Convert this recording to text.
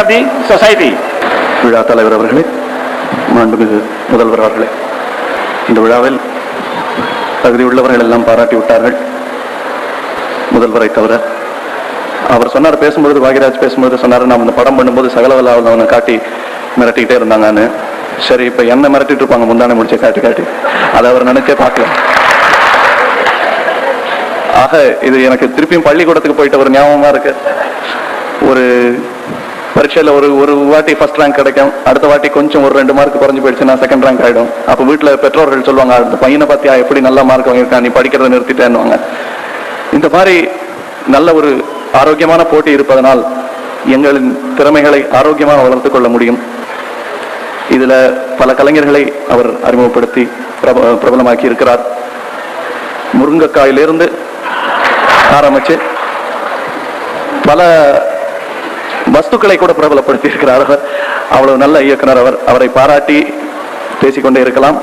Of the society விழா தலைவர் அவர்களே மாண்புமிகு முதல்வர் அவர்களே இந்த விழாவில் தகுதியுள்ளவர்கள் எல்லாம் பாராட்டி விட்டார்கள். முதல்வரை தவிர அவர் சொன்னார் பேசும்பொழுது பாகிராஜ் பேசும்பொழுது சொன்னார் நாம் இந்த படம் பண்ணும்போது சகலவல்ல அவனை காட்டி மிரட்டிக்கிட்டே இருந்தாங்கன்னு. சரி இப்ப என்ன மிரட்டிட்டு இருப்பாங்க? முந்தானே முடிச்ச காட்டி காட்டி. அதை அவர் நினைச்சே பார்க்கல ஆக இது எனக்கு திருப்பியும் பள்ளிக்கூடத்துக்கு போயிட்ட ஒரு ஞாபகமா இருக்கு. ஒரு பரீட்சையில் ஒரு ஒரு வாட்டி ஃபர்ஸ்ட் ரேங்க் கிடைக்கும். அடுத்த வாட்டி கொஞ்சம் ஒரு ரெண்டு மார்க் குறைஞ்சு போயிடுச்சுன்னா செகண்ட் ரேங்க் ஆகிடும் அப்போ வீட்டில் பெற்றோர்கள் சொல்லுவாங்க அந்த பையனை பார்த்தியா எப்படி நல்ல மார்க் வாங்கியிருக்கான்? நீ படிக்கிறத நிறுத்திட்டேன்னுவாங்க. இந்த மாதிரி நல்ல ஒரு ஆரோக்கியமான போட்டி இருப்பதனால் எங்களின் திறமைகளை ஆரோக்கியமாக வளர்த்து கொள்ள முடியும். இதில் பல கலைஞர்களை அவர் அறிமுகப்படுத்தி பிரப பிரபலமாக்கி இருக்கிறார் முருங்கைக்காயிலிருந்து ஆரம்பிச்சு பல வஸ்துக்களை கூட பிரபலப்படுத்தியிருக்கிறார் அவர் அவ்வளவு நல்ல இயக்குனர் அவர். அவரை பாராட்டி பேசிக்கொண்டே இருக்கலாம்.